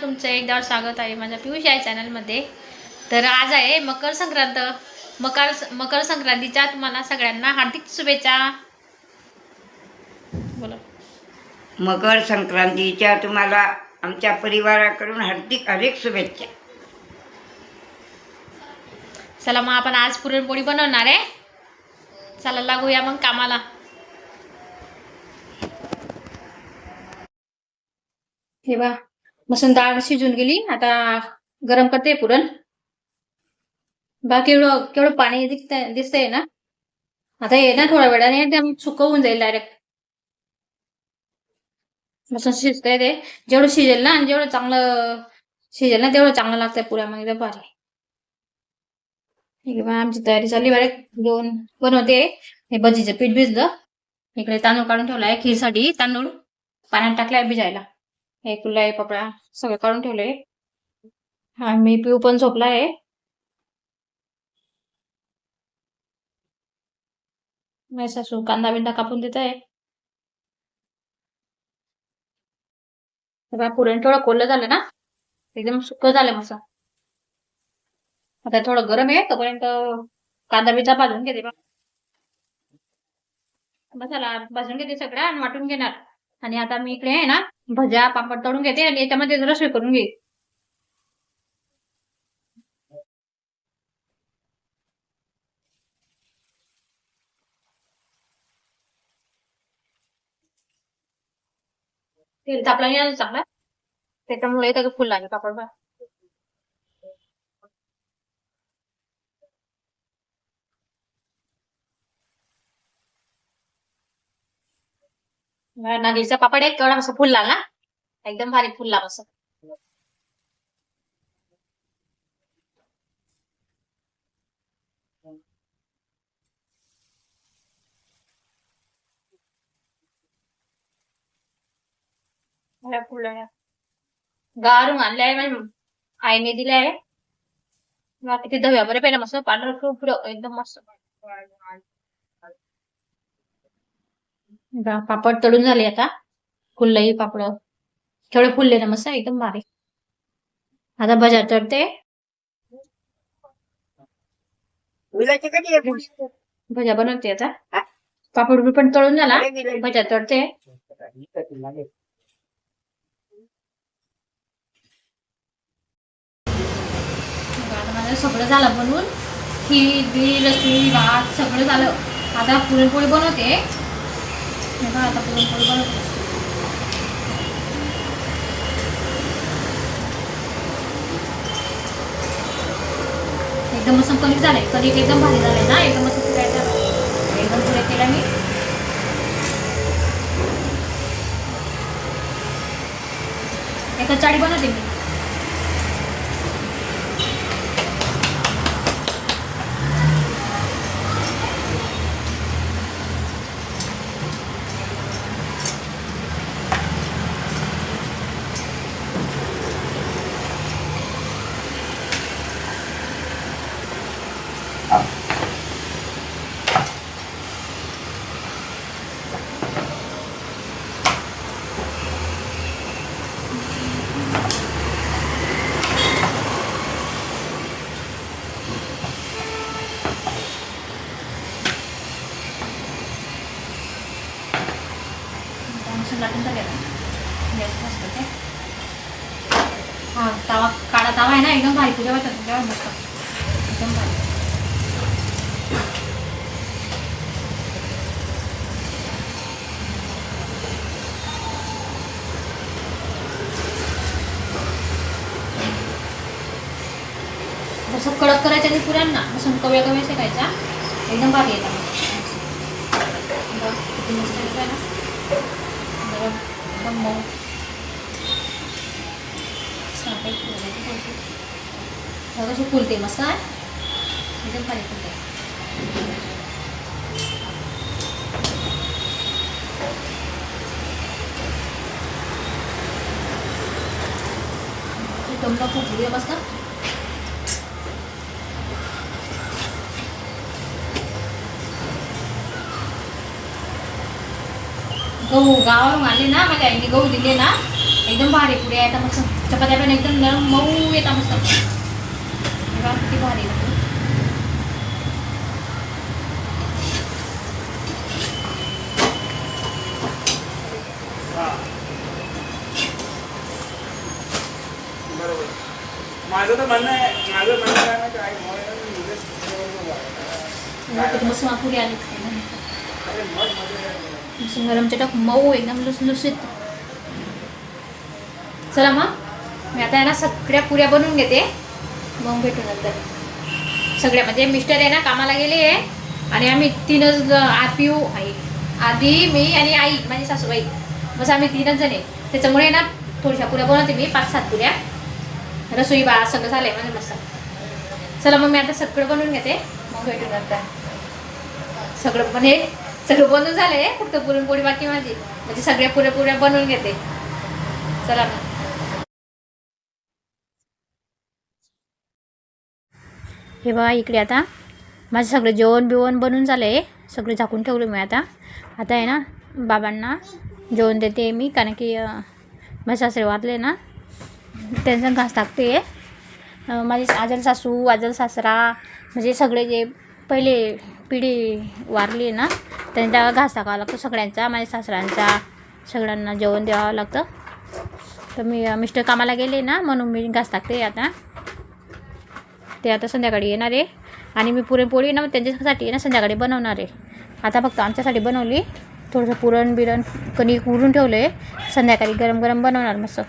तुमचं एकदा स्वागत आहे माझ्या पियुष या चॅनलमध्ये. तर आज आहे मकर संक्रांत. मकर मकर संक्रांतीच्या तुम्हाला सगळ्यांना हार्दिक शुभेच्छा. बोला. मकर संक्रांतीच्या तुम्हाला आमच्या परिवाराकडून हार्दिक हार्दिक शुभेच्छा. चला मग आपण आज पुरणपोळी बनवणार आहे. चला लागूया मग कामाला. हे बा मसून डाळ शिजून गेली. आता गरम करते पुरण. बा केवढं केवढं पाणी दिसतंय दिसतंय ना? आता हे ना थोड्या वेळाने सुकवून सुकं होऊन जाईल डायरेक्ट मसून शिजतंय ते. जेवढं शिजेल ना आणि जेवढं चांगलं शिजेल ना तेवढं चांगलं लागतंय पुऱ्यामध्ये एकदम भारी बा आमची तयारी चालली बरे दोन बनवते. हे भजीचं पीठ भिजलं. इकडे तांदूळ काढून ठेवलाय खीरसाठी. तांदूळ पाण्यात टाकलाय भिजायला. हे कुल्लाय पपडा सगळं काढून ठेवलंय. हा मी पिऊ पण झोपला आहे. माझी सासू कांदा बिंदा कापून देत आहे. बघा पुरण थोडं कोल्लं झालं ना एकदम सुकं झालं मस्त. आता थोडं गरम आहे तोपर्यंत कांदा बिचा भाजून घेते बा मसाला भाजून घेते सगळा आणि वाटून घेणार. आणि आता मी इकडे आहे ना भज्या पापड तळून घेते आणि याच्यामध्ये रसोई करून घे तेल तापला नाही चांगला? त्याच्यामुळे त्याचं फुल लागेल पापड बा नागलीचा पापड आहे केवढा मस्त फुल लागला एकदम भारी फुल लागला असं मला फुल गारून आणले आहे माझ्या आईने दिले आहे बाकी ते दह्या बरे पहिला मस्त पांढरं खूप पुढं एकदम मस्त बा- पापड तळून झाले आता. फुललंही पापड. थोडे फुलले ना मस्त एकदम भारी आता भजा तळते? भजा बनवते आता. पापड पण तळून झाला. भजा तळते माझं सगळं झालं बनवून. खीर बीर रसोई भात सगळं झालं. आता पुरणपोळी बनवते. हे बघा, आता पुरणपोळी बनवते. एकदम असं कणिक झालंय. कणिक एकदम भारी झालंय ना? एकदम असं फिरायचं एकदम पुढे केला मी. एका चाळी बनवते मी. आहे ना एकदम तुझ्या वाटत एकदम असं कडक करायच्या आधी पुऱ्यांना. असं कव्या कव्या शिकायचा एकदम भारी येतात एकदम मऊ. साखर फुलायची फुलते मस्त एकदम भारी फुलते. टोमला खूप फुले मस्त. गहू गावावरून आले ना माझ्या आईने गहू दिले ना. एकदम भारी पुढे येतात मस्त. चपात्या पण एकदम नरम मऊ येतात मस्त. हे बघा किती भारी लागते. बरोबर. माझं तर म्हणणं आहे माझं म्हणणं आहे ना काय मोबाईल उद्या बघा किती मस्त पुरी आली गरम चटक मऊ एकदम लुसलुसीत चला मग. मी आता आहे ना सगळ्या पुऱ्या बनवून घेते. मग भेटू नंतर. सगळ्या म्हणजे मिस्टर आहे ना कामाला गेले आहे. आणि आम्ही तीनच आपिऊ आई आधी मी आणि आई माझी सासूबाई. बस आम्ही तीनच जण आहे. त्याच्यामुळे ना थोड्याशा पुऱ्या बनवते मी पाच सात पुऱ्या. रसोई बा सगळं झालं आहे म्हणजे मस्त. चला मग मी आता सगळं बनवून घेते. मग भेटू नंतर. सगळं म्हणजे सगळं बनवून आहे फक्त पुरणपोळी बाकी माझी. म्हणजे सगळ्या पुऱ्या पुऱ्या बनवून घेते. चला मग. हे बघा इकडे आता. माझं सगळं जेवण बिवण बनून झालं आहे सगळं झाकून ठेवलं मी आता. आता आहे ना बाबांना जेवण देते मी कारण की माझे सासरे वाचले ना त्यांचा घास टाकते. आहे माझे आजल सासू आजल सासरा म्हणजे सगळे जे पहिले पिढी वारली ना त्यांचा घास टाकावा लागतो सगळ्यांचा माझ्या सासऱ्यांचा सगळ्यांना जेवण द्यावं लागतं. तर मी मिस्टर कामाला गेले ना म्हणून मी घास टाकते आता. ते आता संध्याकाळी येणार आहे. आणि मी पुरणपोळी ना त्यांच्यासाठी ना संध्याकाळी बनवणार आहे. आता फक्त आमच्यासाठी बनवली. थोडंसं पुरण बिरण कणिक उरून ठेवलं आहे संध्याकाळी गरम गरम बनवणार मस्त.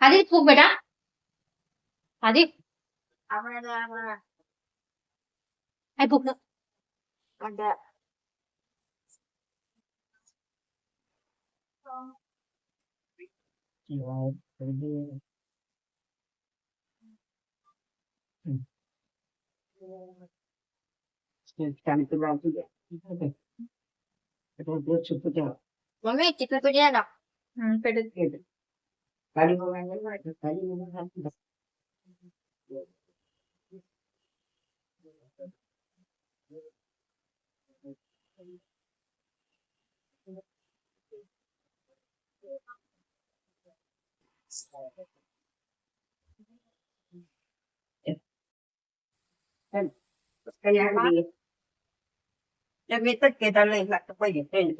आधी फूक बेटा आधी आई फूक ना मम्मी तिकडे तुझी आहे ना हम्म, पेटत खाली बघायला खाली बघायला काही आहे लगेचच केदारला लागतं पहिले ट्रेन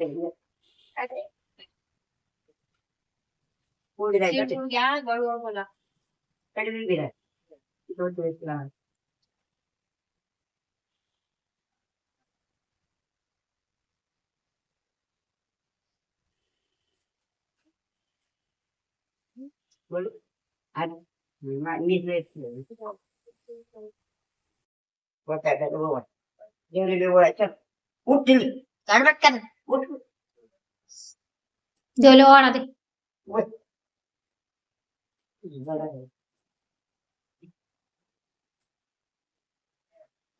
बोलो आज मैं मिले वो क्या कर वो ये ले वो अच्छा उठ दिल कर रख कर उठ जो ले वो आना दे वो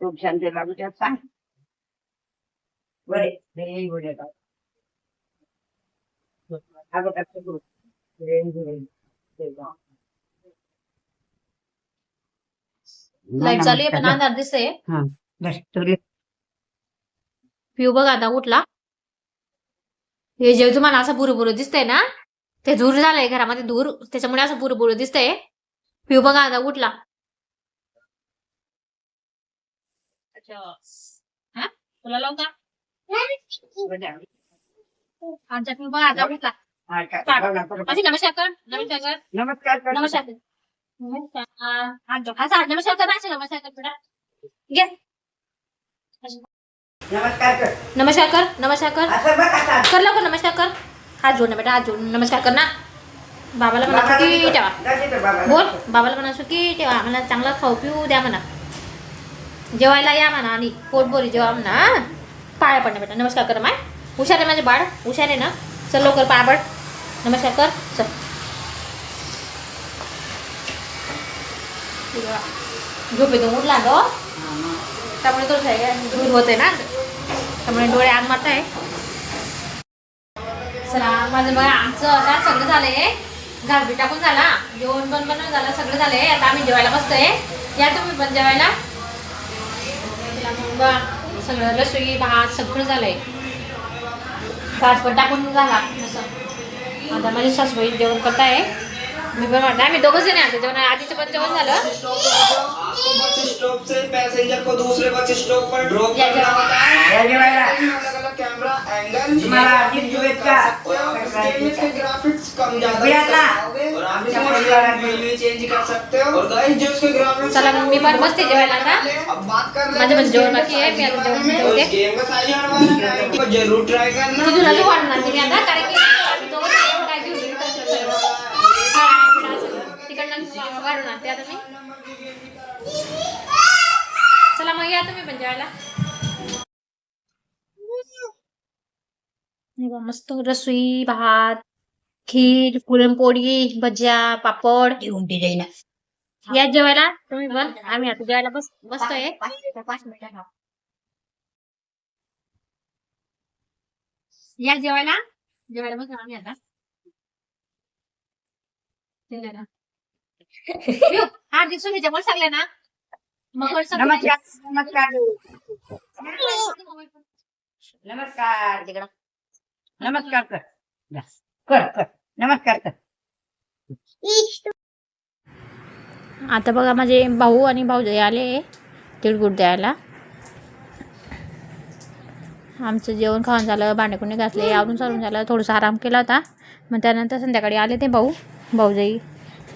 खूप शांत लागू त्यात सांग. बरे. लाइट चालू आहे पण अंधार दिसतंय. पिऊ बघा आता उठला हे जे तुम्हाला असं बुरु बुरु दिसतंय ना. ते धूर झालंय घरामध्ये धूर त्याच्यामुळे असं बुरु बुरु दिसतंय. पिऊ बघा आता उठला हा? तुला लावू का? आमच्या पिऊ बघा आता उठला हा, माझी नमस्कार कर नमस्कार. कर नमस्कार. कर. नमस्कार. कर. नमस्कार जोड. नमस्कार कर नमस्कार कर घे. नमस्कार कर. नमस्कार कर नमस्कार कर. कर लवकर नमस्कार कर. हात जोड ना बेटा हात जोड नमस्कार कर ना. बाबाला म्हणा सुखी दे- ठेवा. बोल. बाबाला म्हणा सुखी ठेवा. आम्हाला चांगला खाऊ पिऊ द्या म्हणा. जेवायला या म्हणा आणि पोटभरी जेवा म्हणा? पाया पडणं बेटा. नमस्कार कर माय. हुशार आहे माझे बाळ. हुशार आहे ना. चल लवकर पाया पड. नमस्कार कर. चल. झोपेतून उठला गो. त्यामुळे तो दूर होते ना. त्यामुळे डोळे आग मारत आहे चला माझं बघा आमचं आता सगळं झालंय. गारबी टाकून झाला. जेवण पण बनवून झालं सगळं झालंय. आता आम्ही जेवायला बसतोय. या तुम्ही पण जेवायला. मग सगळं रसोई भात सगळं झालंय. भात पण टाकून झाला. आता माझी सासूबाई जेवण करताय. मी पण आम्ही दोघंच जण आता जेवण आधीचं पण जेवण झालं. पैसेंजर को दूसरे बस स्टॉप पर ड्रॉप करना। होता है। कैमरा एंगल ग्राफिक्स कम ज्यादा हो। और आप चेंज कर सकते हो। और गाइस जो ग्राफिक्स चला मग मी पण बसते जेवायला आता. अब बात कर रहे माझं पण जेवण बाकी आहे, का मी आता जेवण में। गेम का है जरूर ट्राई करना। ती तुला जो वाढणार नाही आता कारण की आता मी. चला मग या तुम्ही पण जेवायला. मस्त रसोई भात खीर पुरणपोळी भज्या पापड. उमटी जाईना. या जेवायला तुम्ही पण. आम्ही आता जेवायला बस बसतोय. पाच मिनिटं, पाच मिनिटं थांब. या जेवायला. जेवायला बस आम्ही आता. यो, हार्दिक शुभेच्छा बोल सांगले ना मग नमस्कार नमस्कार. नमस्कार. तिकडं. नमस्कार कर. कर कर. नमस्कार कर. आता बघा माझे भाऊ आणि भाऊजाई आले तिळगुळ द्यायला. आमचं जेवण खाऊन झालं भांडेकुंडे घातले आवरून सारून झालं थोडंसं आराम केला होता. मग त्यानंतर संध्याकाळी आले ते भाऊ भाऊजाई.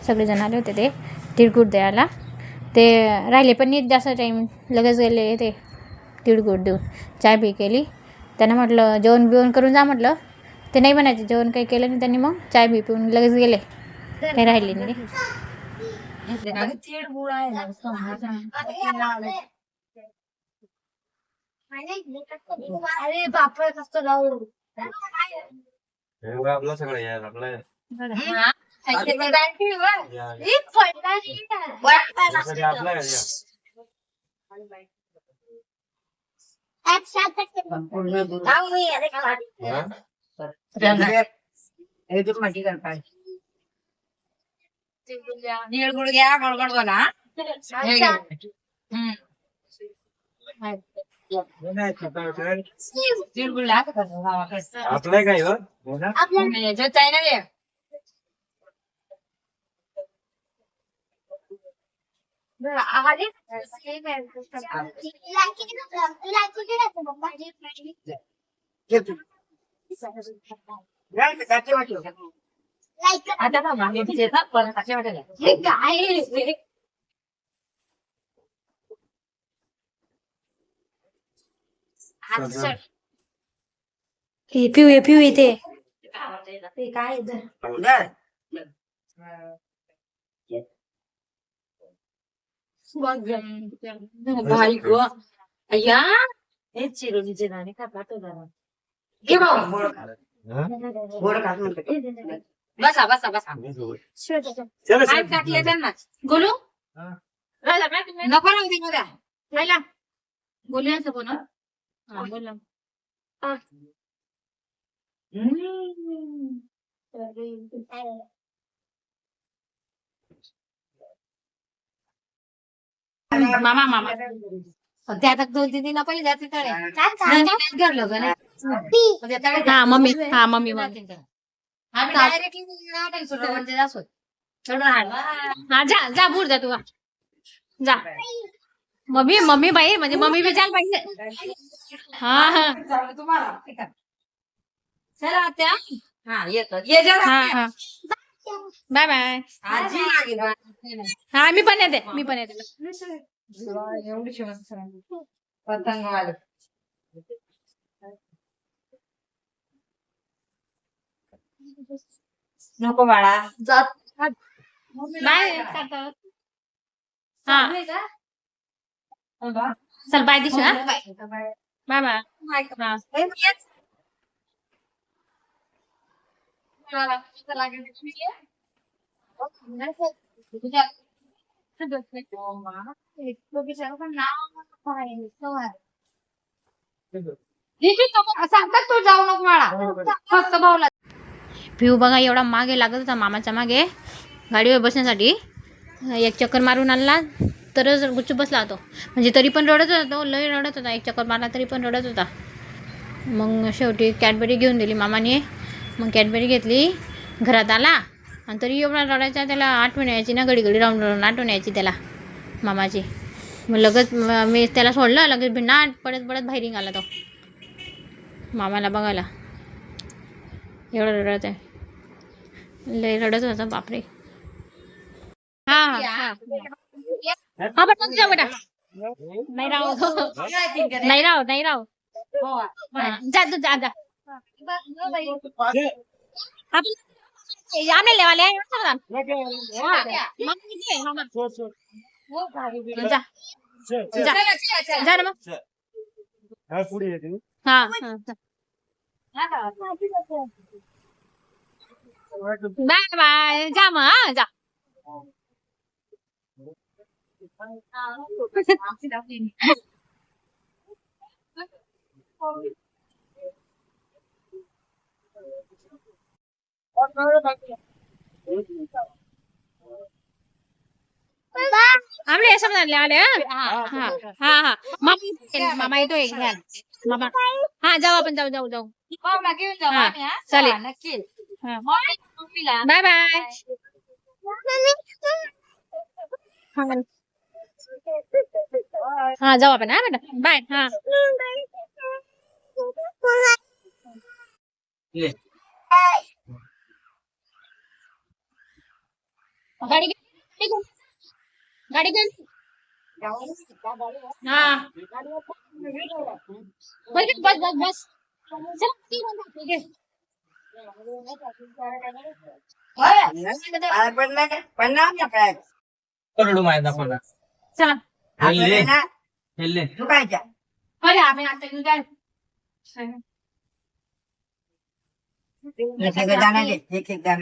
सगळेजण आले होते ते तिळगुळ द्यायला ते राहिले पण नीट जास्त टाईम लगेच गेले ते तिळगुळ देऊन. चाय बी केली. त्यांना म्हटलं जेवण बिवण करून जा म्हटलं. ते नाही बनायचे जेवण काही केलं नाही त्यांनी मग. चाय बी पिऊन लगेच गेले. काही राहिले नाही. अरे बापरे कसं लावू आपलं सगळं यार आपलं संपूर्ण दूध. हा? हे तू माझी कर काय निळगुळ घ्या गडगड बोला हा? हे घे. हम्म. तिळगुळ लागत असेल गावाकडे. आपलं काय हो? हो ना? याच्यात आहे ना ते. घे तू. घ्या ते काचे वाटलं का तू? आता ना मागे ना, पण काचे वाटेल. पिऊ पिऊ इथे. धर. भाई गो अय्या हे चिरोलीचे दाणे खातात तो जरा घे भाऊ गोड खा. गोड खा म्हणतो. बसा बसा बसा काय टाकले त्यांना गोलू. राहिला काय तुम्ही? नको राहू दे उद्या. राहिला बोलूया असं बोल बोला मामा मामा. ते आता दोन तीन दिन पहिले जाते तळे. घरलं का नाही? म्हणजे हा मम्मी हा मम्मी मम्मी. म्हणजे. हा जा जा जा तू. जा. मम्मी मम्मी बाई म्हणजे मम्मी बी जायला पाहिजे हा हा. चला आत्या. हा येतो. ये. हा बाय बाय आजी. हा मी पण येते मी पण येते. एवढी शिवण पतंगवाले. नको बाळा. बाय. हा. चल बाय दिशा. हा बाय बाय हा सांगतात तू जाऊ नको फक्त भाऊला पिऊ बघा एवढा मागे लागत होता मामाच्या मागे. गाडीवर बसण्यासाठी. एक चक्कर मारून आणला तरच गुच्चूप बसला होतो म्हणजे तरी पण रडत होता तो लय रडत होता. एक चक्कर मारला तरी पण रडत होता. मग शेवटी कॅडबरी घेऊन दिली मामाने. मग कॅडबरी घेतली घरात आला आणि तरी एवढा रडायचा त्याला आठवण यायची ना घडी घडी राहून राहून आठवण यायची त्याला मामाची. मग लगेच म- त्याला सोडलं लगेच भिन्नाट पडत पडत बाहेर निघाला तो. मामाला बघायला. एवढं रडत आहे. लय रडत होता बापरे. हा हा हा. बेटा नाही राव नाही राव नाही राव जा तू जा जा. आपण आम्ही लेवाले आहे, चला जा. हा, मग किती आहे? हा, मग. जा जा जा ना मग पुढे येते हा हा जा. बाय बाय जा मग हा जा आमले असं म्हणले आले हा हा हा हा मामा मामा येतोय घ्या मामा हा जाऊ आपण जाऊ जाऊ जाऊ पाहुणा घेऊन जाऊ हा, आम्ही, हा? चालेल. हा, नक्की हा. मम्मीला बाय बाय हा जाऊ आपण हा बेटा बाय हा गाडी हा. बस बस बस. बस ती. करोडो चला. हेल्ले. हेल्ले. चुकायच्या अरे आम्ही आता घेऊन जाऊ. एक एक दाणा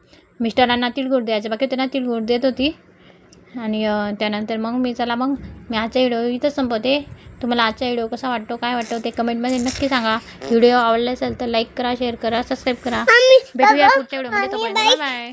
मिस्टरांना तिळगुळ द्यायचं. बाकी त्यांना तिळगुळ देत होती. आणि त्यानंतर मग मी चला मग मी आजचा व्हिडिओ इथंच संपवते. तुम्हाला आजचा व्हिडिओ कसा वाटतो काय वाटतो ते कमेंटमध्ये नक्की सांगा. व्हिडिओ आवडला असेल तर लाईक करा शेअर करा सबस्क्राईब करा. भेटूया पुढच्या व्हिडिओमध्ये. बाय. बाय.